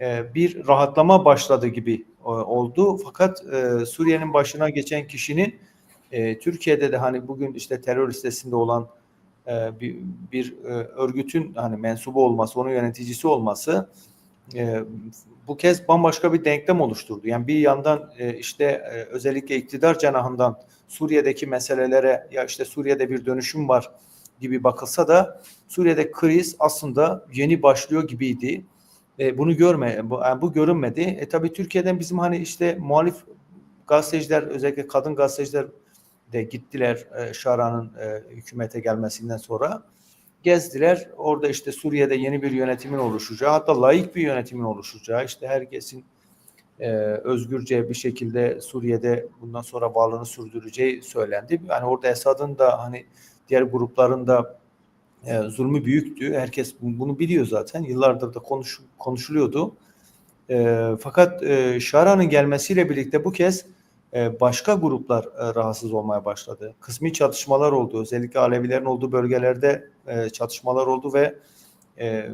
e, bir rahatlama başladı gibi e, oldu. Fakat e, Suriye'nin başına geçen kişinin Türkiye'de de hani bugün işte terör listesinde olan bir, bir örgütün hani mensubu olması, onun yöneticisi olması bu kez bambaşka bir denklem oluşturdu. Yani bir yandan işte özellikle iktidar cenahından Suriye'deki meselelere ya işte Suriye'de bir dönüşüm var gibi bakılsa da Suriye'de kriz aslında yeni başlıyor gibiydi. E, bunu görme, bu, yani bu görünmedi. E tabii Türkiye'den bizim hani işte muhalif gazeteciler özellikle kadın gazeteciler de gittiler e, Şara'nın e, hükümete gelmesinden sonra gezdiler. Orada işte Suriye'de yeni bir yönetimin oluşacağı, hatta layık bir yönetimin oluşacağı, işte herkesin e, özgürce bir şekilde Suriye'de bundan sonra varlığını sürdüreceği söylendi. Yani orada Esad'ın da hani diğer grupların da e, zulmü büyüktü. Herkes bunu biliyor zaten. Yıllardır da konuş, konuşuluyordu. E, fakat e, Şara'nın gelmesiyle birlikte bu kez e, başka gruplar e, rahatsız olmaya başladı. Kısmi çatışmalar oldu. Özellikle Alevilerin olduğu bölgelerde e, çatışmalar oldu ve e,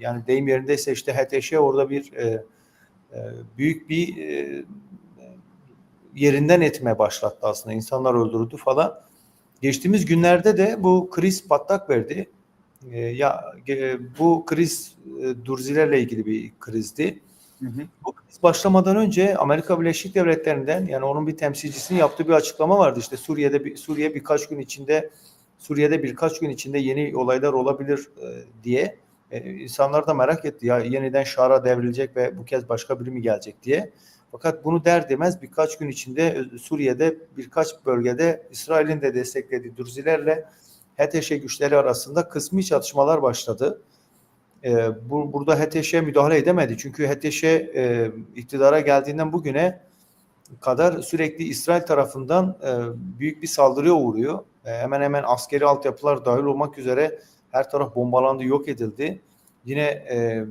yani deyim yerindeyse işte HTŞ orada bir e, e, büyük bir e, yerinden etmeye başlattı aslında. İnsanlar öldürdü falan. Geçtiğimiz günlerde de bu kriz patlak verdi. E, ya e, bu kriz e, Durzilerle ilgili bir krizdi. Hı hı. Bu kriz başlamadan önce Amerika Birleşik Devletleri'nden yani onun bir temsilcisinin yaptığı bir açıklama vardı. İşte Suriye'de bir, Suriye birkaç gün içinde Suriye'de birkaç gün içinde yeni olaylar olabilir e, diye e, insanlar da merak etti ya yeniden Şara devrilecek ve bu kez başka biri mi gelecek diye. Fakat bunu der demez birkaç gün içinde Suriye'de birkaç bölgede İsrail'in de desteklediği Dürzilerle HTŞ güçleri arasında kısmi çatışmalar başladı. Ee, bu, burada HTŞ'ye müdahale edemedi. Çünkü HTŞ e, iktidara geldiğinden bugüne kadar sürekli İsrail tarafından e, büyük bir saldırıya uğruyor. E, hemen hemen askeri altyapılar dahil olmak üzere her taraf bombalandı, yok edildi. Yine e,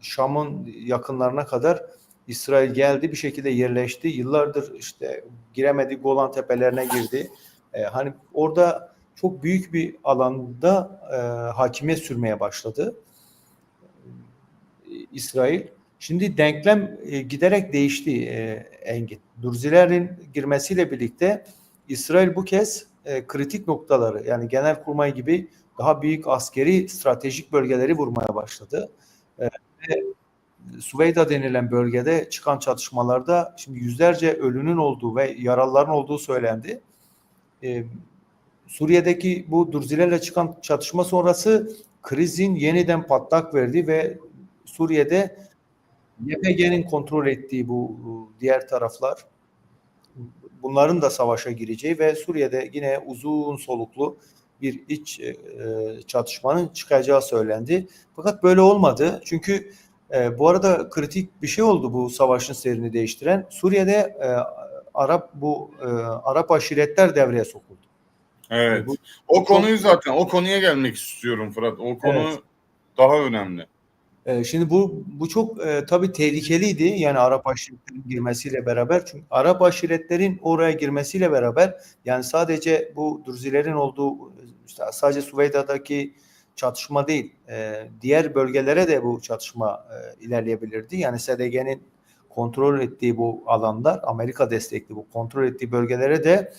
Şam'ın yakınlarına kadar İsrail geldi bir şekilde yerleşti. Yıllardır işte giremedi Golan tepelerine girdi. E, hani orada çok büyük bir alanda e, hakimiyet sürmeye başladı. İsrail. Şimdi denklem e, giderek değişti e, Engin. Durzilerin girmesiyle birlikte İsrail bu kez e, kritik noktaları yani genel kurmay gibi daha büyük askeri stratejik bölgeleri vurmaya başladı. E, Suveyda denilen bölgede çıkan çatışmalarda şimdi yüzlerce ölünün olduğu ve yaralıların olduğu söylendi. Ee, Suriye'deki bu Durzilerle çıkan çatışma sonrası krizin yeniden patlak verdi ve Suriye'de YPG'nin kontrol ettiği bu diğer taraflar bunların da savaşa gireceği ve Suriye'de yine uzun soluklu bir iç e, çatışmanın çıkacağı söylendi. Fakat böyle olmadı. Çünkü e, bu arada kritik bir şey oldu bu savaşın seyrini değiştiren. Suriye'de e, Arap bu e, Arap aşiretler devreye sokuldu. Evet. Bu, o konuyu zaten o konuya gelmek istiyorum Fırat. O konu evet. daha önemli. E, şimdi bu bu çok e, tabii tehlikeliydi. Yani Arap aşiretlerin girmesiyle beraber çünkü Arap aşiretlerin oraya girmesiyle beraber yani sadece bu Dürzilerin olduğu işte sadece Suveyda'daki çatışma değil, e, diğer bölgelere de bu çatışma e, ilerleyebilirdi. Yani SDG'nin kontrol ettiği bu alanlar, Amerika destekli bu kontrol ettiği bölgelere de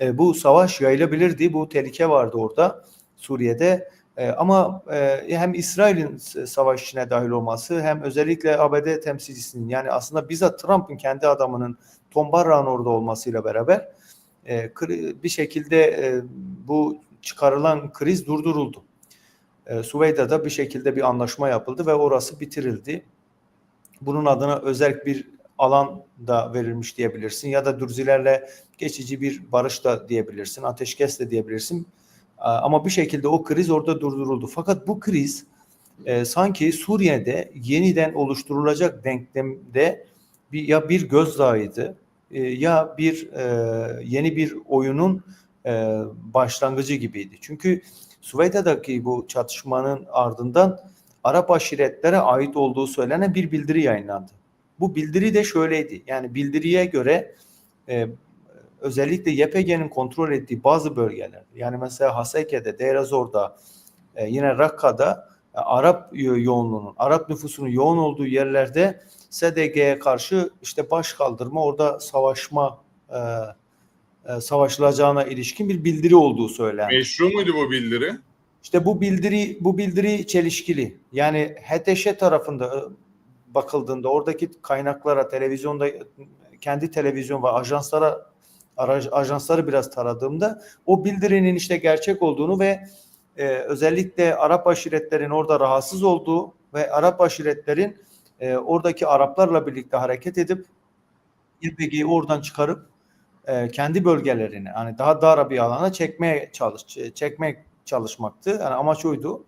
e, bu savaş yayılabilirdi. Bu tehlike vardı orada Suriye'de. E, ama e, hem İsrail'in savaş içine dahil olması hem özellikle ABD temsilcisinin yani aslında bizzat Trump'ın kendi adamının Tom Barra'nın orada olmasıyla beraber e, bir şekilde e, bu çıkarılan kriz durduruldu e, Suveyda'da bir şekilde bir anlaşma yapıldı ve orası bitirildi. Bunun adına özel bir alan da verilmiş diyebilirsin ya da Dürzilerle geçici bir barış da diyebilirsin, ateşkes de diyebilirsin. Ama bir şekilde o kriz orada durduruldu. Fakat bu kriz e, sanki Suriye'de yeniden oluşturulacak denklemde bir, ya bir gözdağıydı e, ya bir e, yeni bir oyunun e, başlangıcı gibiydi. Çünkü Suveyda'daki bu çatışmanın ardından Arap aşiretlere ait olduğu söylenen bir bildiri yayınlandı. Bu bildiri de şöyleydi. Yani bildiriye göre e, özellikle YPG'nin kontrol ettiği bazı bölgeler yani mesela Haseke'de, Deir e, yine Rakka'da e, Arap yo- yoğunluğunun, Arap nüfusunun yoğun olduğu yerlerde SDG'ye karşı işte baş kaldırma, orada savaşma e, e, savaşılacağına ilişkin bir bildiri olduğu söylendi. Meşru muydu bu bildiri? İşte bu bildiri bu bildiri çelişkili. Yani HTŞ tarafında e, bakıldığında oradaki kaynaklara, televizyonda kendi televizyon ve ajanslara ara- ajansları biraz taradığımda o bildirinin işte gerçek olduğunu ve e, özellikle Arap aşiretlerin orada rahatsız olduğu ve Arap aşiretlerin e, oradaki Araplarla birlikte hareket edip YPG'yi oradan çıkarıp e, kendi bölgelerini hani daha dar bir alana çekmeye çalış çekmek çalışmaktı. Yani amaç oydu.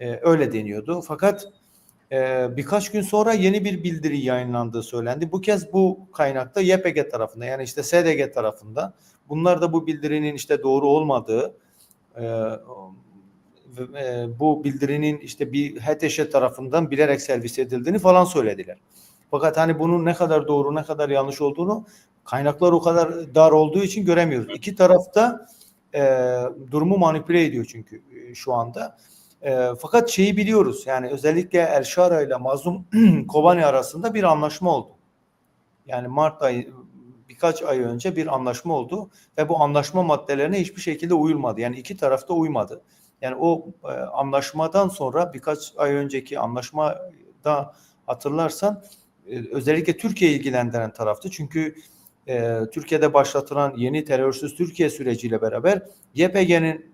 E, öyle deniyordu. Fakat e, birkaç gün sonra yeni bir bildiri yayınlandığı söylendi. Bu kez bu kaynakta YPG tarafında yani işte SDG tarafında bunlar da bu bildirinin işte doğru olmadığı e, e, bu bildirinin işte bir HTŞ tarafından bilerek servis edildiğini falan söylediler. Fakat hani bunun ne kadar doğru ne kadar yanlış olduğunu kaynaklar o kadar dar olduğu için göremiyoruz. İki tarafta e, durumu manipüle ediyor çünkü e, şu anda. E, fakat şeyi biliyoruz yani özellikle El ile Mazlum Kobani arasında bir anlaşma oldu. Yani Mart ayı birkaç ay önce bir anlaşma oldu ve bu anlaşma maddelerine hiçbir şekilde uyulmadı. Yani iki tarafta uymadı. Yani o e, anlaşmadan sonra birkaç ay önceki anlaşmada hatırlarsan e, özellikle Türkiye ilgilendiren taraftı. Çünkü e, Türkiye'de başlatılan yeni terörsüz Türkiye süreciyle beraber YPG'nin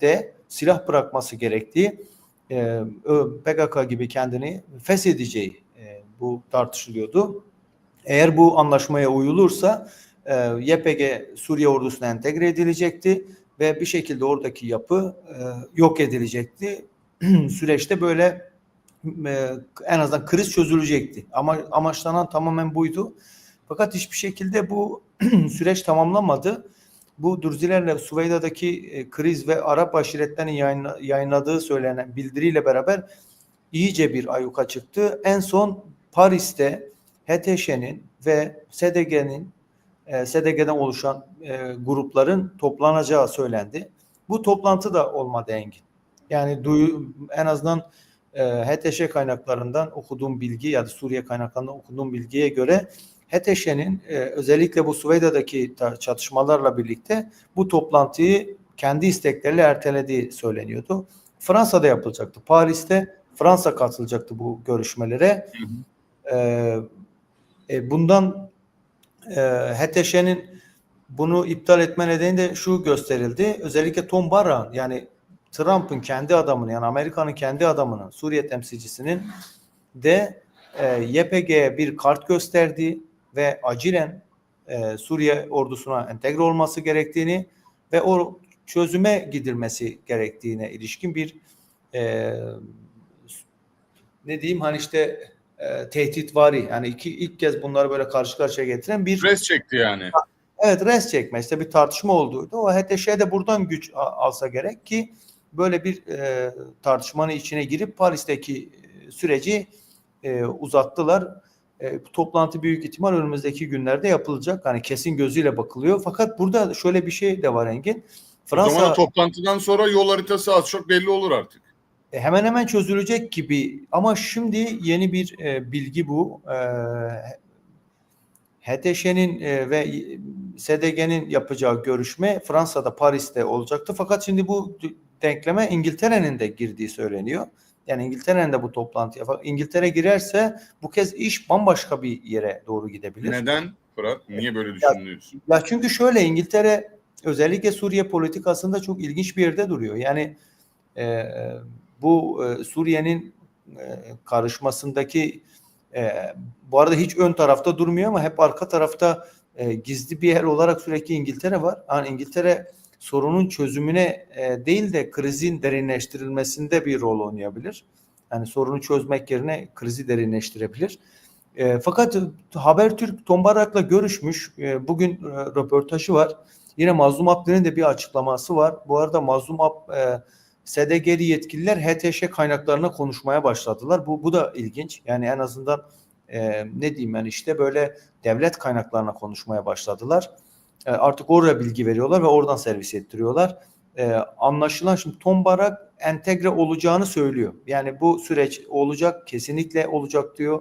de silah bırakması gerektiği e, PKK gibi kendini feshedeceği e, bu tartışılıyordu. Eğer bu anlaşmaya uyulursa e, YPG Suriye ordusuna entegre edilecekti ve bir şekilde oradaki yapı e, yok edilecekti. Süreçte böyle e, en azından kriz çözülecekti. Ama amaçlanan tamamen buydu. Fakat hiçbir şekilde bu süreç tamamlanmadı. Bu Dürzilerle Suveyda'daki e, kriz ve Arap aşiretlerinin yayınla, yayınladığı söylenen bildiriyle beraber iyice bir ayuka çıktı. En son Paris'te HTŞ'nin ve SDG'nin e, SDG'den oluşan e, grupların toplanacağı söylendi. Bu toplantı da olmadı Engin. Yani duyu, en azından e, HTŞ kaynaklarından okuduğum bilgi ya da Suriye kaynaklarından okuduğum bilgiye göre HTŞ'nin e, özellikle bu Suveyda'daki çatışmalarla birlikte bu toplantıyı kendi istekleriyle ertelediği söyleniyordu. Fransa'da yapılacaktı. Paris'te Fransa katılacaktı bu görüşmelere. Hı hı. Ee, e, bundan e, HTŞ'nin bunu iptal etme nedeni de şu gösterildi. Özellikle Tom Barrack'ın yani Trump'ın kendi adamının yani Amerika'nın kendi adamının Suriye temsilcisinin de e, YPG'ye bir kart gösterdiği ve acilen e, Suriye ordusuna entegre olması gerektiğini ve o çözüme gidilmesi gerektiğine ilişkin bir e, ne diyeyim hani işte e, tehditvari yani iki ilk kez bunları böyle karşı karşıya getiren bir Res çekti yani. Evet res çekme işte bir tartışma olduydu. O HTŞ de buradan güç alsa gerek ki böyle bir e, tartışmanın içine girip Paris'teki e, süreci e, uzattılar. E, bu toplantı büyük ihtimal önümüzdeki günlerde yapılacak. Hani kesin gözüyle bakılıyor. Fakat burada şöyle bir şey de var Engin. O zaman Fransa toplantıdan sonra yol haritası az çok belli olur artık. e, hemen hemen çözülecek gibi ama şimdi yeni bir e, bilgi bu. E, HTŞ'nin e, ve SDG'nin yapacağı görüşme Fransa'da Paris'te olacaktı. Fakat şimdi bu denkleme İngiltere'nin de girdiği söyleniyor. Yani İngiltere'nin de bu toplantıya. İngiltere girerse bu kez iş bambaşka bir yere doğru gidebilir. Neden Fırat? Niye böyle düşünüyorsun? Ya çünkü şöyle İngiltere özellikle Suriye politikasında çok ilginç bir yerde duruyor. Yani e, bu e, Suriye'nin e, karışmasındaki e, bu arada hiç ön tarafta durmuyor ama hep arka tarafta e, gizli bir yer olarak sürekli İngiltere var. Yani İngiltere sorunun çözümüne e, değil de krizin derinleştirilmesinde bir rol oynayabilir. Yani sorunu çözmek yerine krizi derinleştirebilir. E, fakat Habertürk Tombarak'la görüşmüş. E, bugün e, röportajı var. Yine Mazlum Abdi'nin de bir açıklaması var. Bu arada Mazlum Ab, e, SDG'li yetkililer HTŞ kaynaklarına konuşmaya başladılar. Bu, bu da ilginç. Yani en azından e, ne diyeyim ben işte böyle devlet kaynaklarına konuşmaya başladılar. E, artık oraya bilgi veriyorlar ve oradan servis ettiriyorlar. E, anlaşılan şimdi Tom Barak entegre olacağını söylüyor. Yani bu süreç olacak, kesinlikle olacak diyor.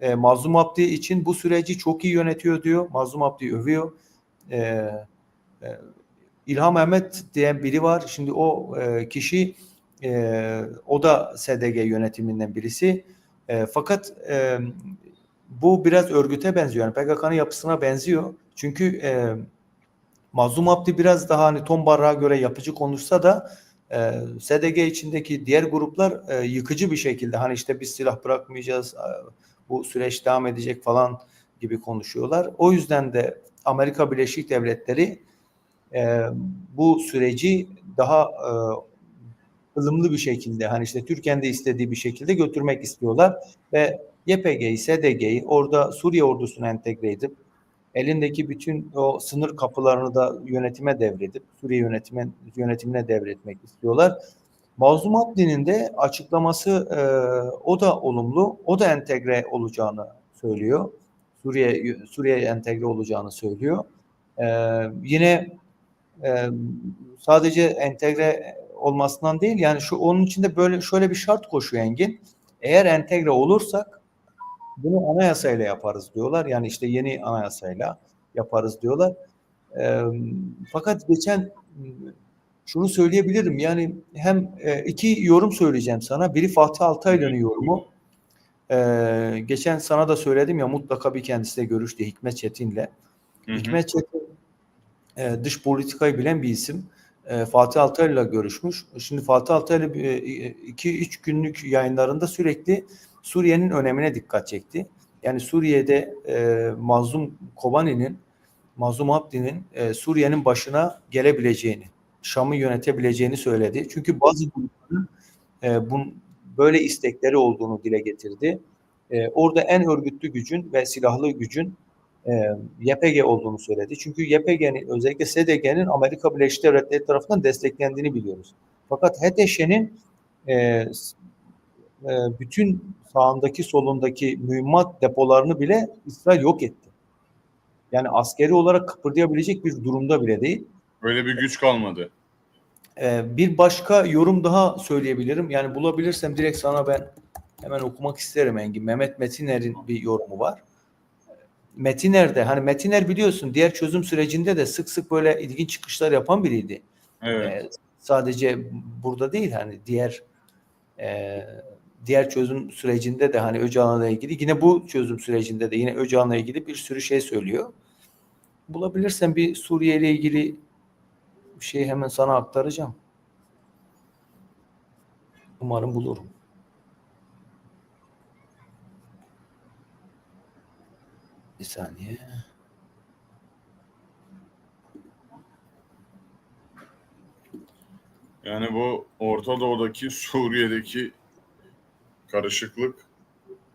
E, Mazlum Abdi için bu süreci çok iyi yönetiyor diyor. Mazlum Abdi övüyor. E, e, İlham Mehmet diyen biri var. Şimdi o e, kişi e, o da SDG yönetiminden birisi. E, fakat e, bu biraz örgüte benziyor. Yani PKK'nın yapısına benziyor. Çünkü e, Mazlum Abdi biraz daha hani Tom Barrak'a göre yapıcı konuşsa da e, SDG içindeki diğer gruplar e, yıkıcı bir şekilde hani işte biz silah bırakmayacağız, e, bu süreç devam edecek falan gibi konuşuyorlar. O yüzden de Amerika Birleşik Devletleri e, bu süreci daha e, ılımlı bir şekilde hani işte Türkiye'nin de istediği bir şekilde götürmek istiyorlar ve YPG'yi, SDG'yi orada Suriye ordusuna entegre edip elindeki bütün o sınır kapılarını da yönetime devredip Suriye yönetime, yönetimine devretmek istiyorlar. Mazlum Abdi'nin de açıklaması e, o da olumlu. O da entegre olacağını söylüyor. Suriye Suriye entegre olacağını söylüyor. E, yine e, sadece entegre olmasından değil yani şu onun içinde böyle şöyle bir şart koşuyor Engin. Eğer entegre olursak bunu anayasayla yaparız diyorlar. Yani işte yeni anayasayla yaparız diyorlar. E, fakat geçen şunu söyleyebilirim. Yani hem e, iki yorum söyleyeceğim sana. Biri Fatih Altaylı'nın yorumu. E, geçen sana da söyledim ya mutlaka bir kendisiyle görüştü Hikmet Çetin'le. Hı hı. Hikmet Çetin e, dış politikayı bilen bir isim. E, Fatih Altaylı'yla görüşmüş. Şimdi Fatih Altaylı 2-3 günlük yayınlarında sürekli Suriye'nin önemine dikkat çekti. Yani Suriye'de e, Mazlum Kobani'nin, Mazlum Abdi'nin e, Suriye'nin başına gelebileceğini, Şam'ı yönetebileceğini söyledi. Çünkü bazı grupların e, bun, böyle istekleri olduğunu dile getirdi. E, orada en örgütlü gücün ve silahlı gücün e, YPG olduğunu söyledi. Çünkü YPG'nin özellikle SDG'nin Amerika Birleşik Devletleri tarafından desteklendiğini biliyoruz. Fakat HTŞ'nin e, e, bütün sağındaki solundaki mühimmat depolarını bile İsrail yok etti. Yani askeri olarak kıpırdayabilecek bir durumda bile değil. Öyle bir güç kalmadı. Ee, bir başka yorum daha söyleyebilirim. Yani bulabilirsem direkt sana ben hemen okumak isterim Engin. Mehmet Metiner'in bir yorumu var. Metiner'de hani Metiner biliyorsun diğer çözüm sürecinde de sık sık böyle ilginç çıkışlar yapan biriydi. Evet. Ee, sadece burada değil hani diğer e, diğer çözüm sürecinde de hani Öcalan'la ilgili yine bu çözüm sürecinde de yine Öcalan'la ilgili bir sürü şey söylüyor. Bulabilirsem bir Suriye ile ilgili bir şey hemen sana aktaracağım. Umarım bulurum. Bir saniye. Yani bu Orta Doğu'daki Suriye'deki karışıklık,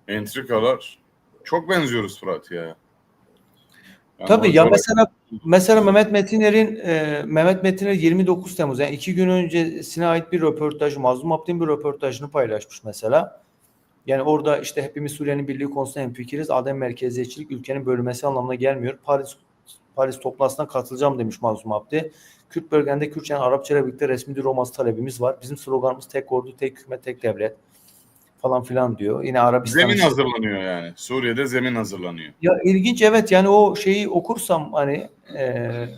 entrikalar çok benziyoruz Fırat ya. Yani Tabii ya mesela mesela Mehmet Metiner'in e, Mehmet Metiner 29 Temmuz yani iki gün öncesine ait bir röportaj Mazlum Abdin bir röportajını paylaşmış mesela. Yani orada işte hepimiz Suriye'nin birliği konusunda hemfikiriz. Adem merkeziyetçilik ülkenin bölünmesi anlamına gelmiyor. Paris Paris toplantısına katılacağım demiş Mazlum Abdi. Kürt bölgende Kürtçe Arapça ile birlikte resmi dil olması talebimiz var. Bizim sloganımız tek ordu, tek hükümet, tek devlet falan filan diyor. Yine Arabistan Zemin hazırlanıyor yani. Suriye'de zemin hazırlanıyor. Ya ilginç evet yani o şeyi okursam hani eee,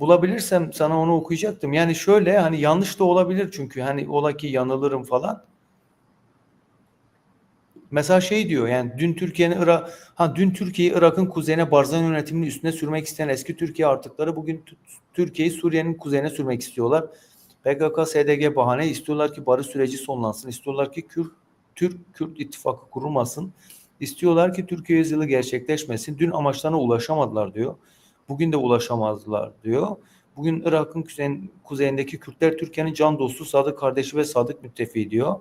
bulabilirsem sana onu okuyacaktım. Yani şöyle hani yanlış da olabilir çünkü hani ola ki yanılırım falan. Mesela şey diyor yani dün Türkiye'nin Irak ha dün Türkiye'yi Irak'ın kuzeyine Barzani yönetiminin üstüne sürmek isteyen eski Türkiye artıkları bugün Türkiye'yi Suriye'nin kuzeyine sürmek istiyorlar. PKK, SDG bahane istiyorlar ki barış süreci sonlansın. İstiyorlar ki Kürt Türk Kürt ittifakı kurulmasın. İstiyorlar ki Türkiye yüzyılı gerçekleşmesin. Dün amaçlarına ulaşamadılar diyor. Bugün de ulaşamazlar diyor. Bugün Irak'ın kuzeyin, kuzeyindeki Kürtler Türkiye'nin can dostu, sadık kardeşi ve sadık müttefiği diyor.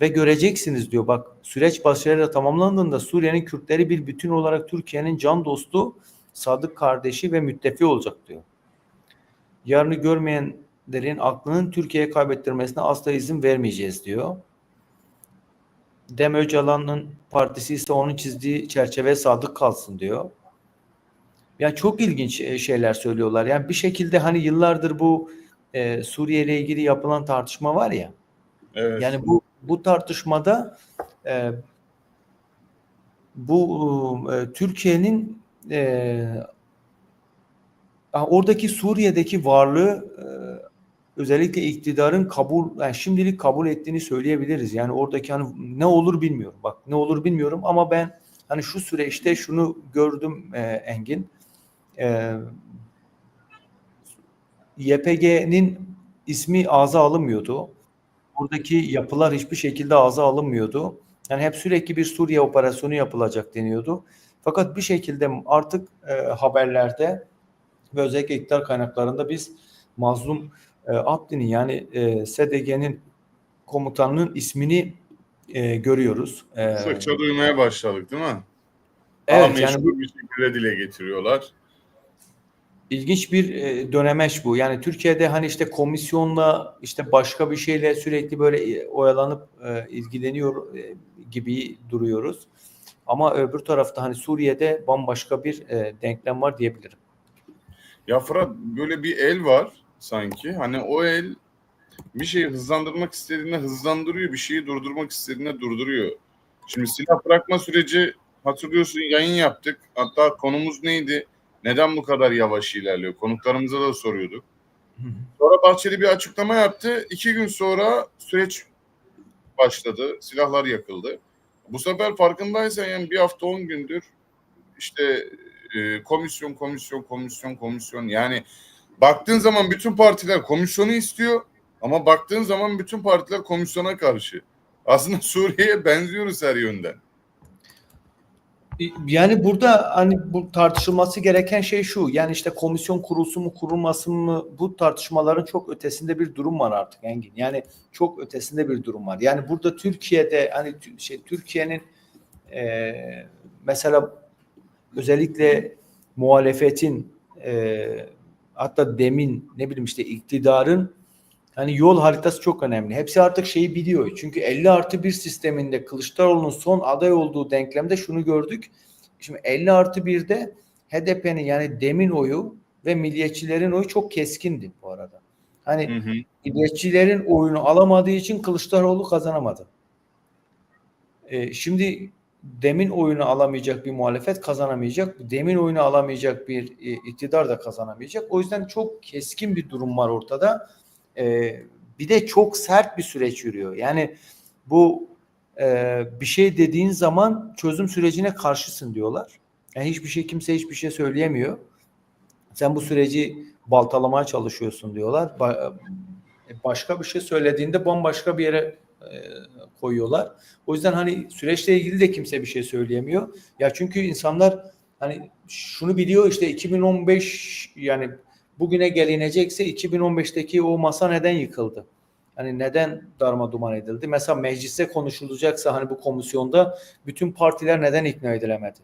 Ve göreceksiniz diyor bak süreç başarıyla tamamlandığında Suriye'nin Kürtleri bir bütün olarak Türkiye'nin can dostu, sadık kardeşi ve müttefiği olacak diyor. Yarını görmeyenlerin aklının Türkiye'ye kaybettirmesine asla izin vermeyeceğiz diyor. Dem Öcalan'ın partisi ise onun çizdiği çerçeveye sadık kalsın diyor. Ya çok ilginç e, şeyler söylüyorlar. Yani bir şekilde hani yıllardır bu e, Suriye ile ilgili yapılan tartışma var ya. Evet. Yani bu bu tartışmada e, bu e, Türkiye'nin e, oradaki Suriye'deki varlığı e, özellikle iktidarın kabul yani şimdilik kabul ettiğini söyleyebiliriz. Yani oradaki hani ne olur bilmiyorum. Bak ne olur bilmiyorum ama ben hani şu süreçte şunu gördüm e, Engin. E, YPG'nin ismi ağza alınmıyordu. Buradaki yapılar hiçbir şekilde ağza alınmıyordu. Yani hep sürekli bir Suriye operasyonu yapılacak deniyordu. Fakat bir şekilde artık e, haberlerde ve özellikle iktidar kaynaklarında biz mazlum e, Abdi'nin yani e, SDG'nin komutanının ismini e, görüyoruz. E, Sıkça duymaya başladık değil mi? Evet meşgul yani bu bir şekilde dile getiriyorlar. ilginç bir e, dönemeç bu. Yani Türkiye'de hani işte komisyonla işte başka bir şeyle sürekli böyle e, oyalanıp e, ilgileniyor e, gibi duruyoruz. Ama öbür tarafta hani Suriye'de bambaşka bir e, denklem var diyebilirim. Ya Fırat böyle bir el var sanki. Hani o el bir şeyi hızlandırmak istediğinde hızlandırıyor, bir şeyi durdurmak istediğinde durduruyor. Şimdi silah bırakma süreci hatırlıyorsun yayın yaptık. Hatta konumuz neydi? Neden bu kadar yavaş ilerliyor? Konuklarımıza da soruyorduk. Sonra Bahçeli bir açıklama yaptı. İki gün sonra süreç başladı. Silahlar yakıldı. Bu sefer farkındaysan yani bir hafta on gündür işte e, komisyon, komisyon, komisyon, komisyon. Yani baktığın zaman bütün partiler komisyonu istiyor ama baktığın zaman bütün partiler komisyona karşı. Aslında Suriye'ye benziyoruz her yönden. Yani burada hani bu tartışılması gereken şey şu. Yani işte komisyon kurulsun mu kurulmasın mı bu tartışmaların çok ötesinde bir durum var artık Engin. Yani çok ötesinde bir durum var. Yani burada Türkiye'de hani şey Türkiye'nin e, mesela özellikle muhalefetin e, hatta demin ne bileyim işte iktidarın hani yol haritası çok önemli. Hepsi artık şeyi biliyor. Çünkü 50 artı 1 sisteminde Kılıçdaroğlu'nun son aday olduğu denklemde şunu gördük. Şimdi 50 artı 1'de HDP'nin yani demin oyu ve milliyetçilerin oyu çok keskindi bu arada. Hani Hı hı. milliyetçilerin oyunu alamadığı için Kılıçdaroğlu kazanamadı. Ee, şimdi demin oyunu alamayacak bir muhalefet kazanamayacak. Demin oyunu alamayacak bir e, iktidar da kazanamayacak. O yüzden çok keskin bir durum var ortada. Ee, bir de çok sert bir süreç yürüyor. Yani bu e, bir şey dediğin zaman çözüm sürecine karşısın diyorlar. Yani hiçbir şey kimse hiçbir şey söyleyemiyor. Sen bu süreci baltalamaya çalışıyorsun diyorlar. Ba- e, başka bir şey söylediğinde bambaşka bir yere e, koyuyorlar. O yüzden hani süreçle ilgili de kimse bir şey söyleyemiyor. Ya çünkü insanlar hani şunu biliyor işte 2015 yani bugüne gelinecekse 2015'teki o masa neden yıkıldı? Hani neden darma duman edildi? Mesela mecliste konuşulacaksa hani bu komisyonda bütün partiler neden ikna edilemedi?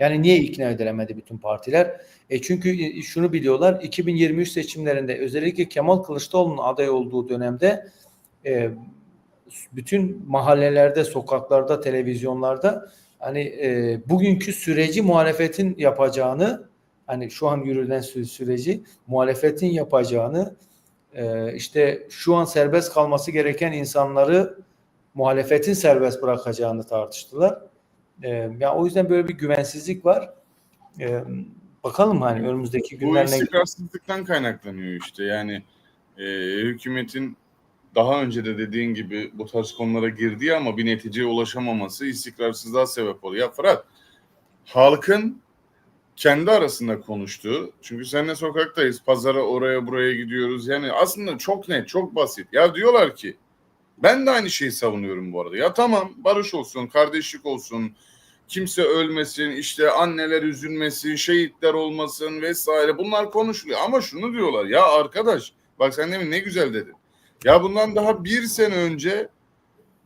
Yani niye ikna edilemedi bütün partiler? E çünkü şunu biliyorlar 2023 seçimlerinde özellikle Kemal Kılıçdaroğlu'nun aday olduğu dönemde e, bütün mahallelerde, sokaklarda, televizyonlarda hani e, bugünkü süreci muhalefetin yapacağını hani şu an yürülen sü- süreci muhalefetin yapacağını e, işte şu an serbest kalması gereken insanları muhalefetin serbest bırakacağını tartıştılar. E, ya o yüzden böyle bir güvensizlik var. E, bakalım hani önümüzdeki Bu günler ne istikrarsızlıktan kaynaklanıyor işte. Yani e, hükümetin daha önce de dediğin gibi bu tarz konulara girdiği ama bir neticeye ulaşamaması istikrarsızlığa sebep oluyor. Ya Fırat, halkın kendi arasında konuştuğu, çünkü seninle sokaktayız, pazara oraya buraya gidiyoruz. Yani aslında çok net, çok basit. Ya diyorlar ki, ben de aynı şeyi savunuyorum bu arada. Ya tamam, barış olsun, kardeşlik olsun, kimse ölmesin, işte anneler üzülmesin, şehitler olmasın vesaire. Bunlar konuşuluyor. Ama şunu diyorlar, ya arkadaş, bak sen demin ne güzel dedin. Ya bundan daha bir sene önce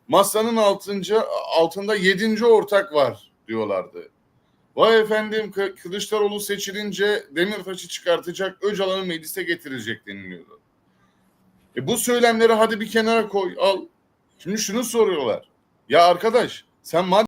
masanın altınca, altında yedinci ortak var diyorlardı. Vay efendim Kı- Kılıçdaroğlu seçilince Demirtaş'ı çıkartacak, Öcalan'ı meclise getirecek deniliyordu. E bu söylemleri hadi bir kenara koy, al. Şimdi şunu soruyorlar. Ya arkadaş sen madem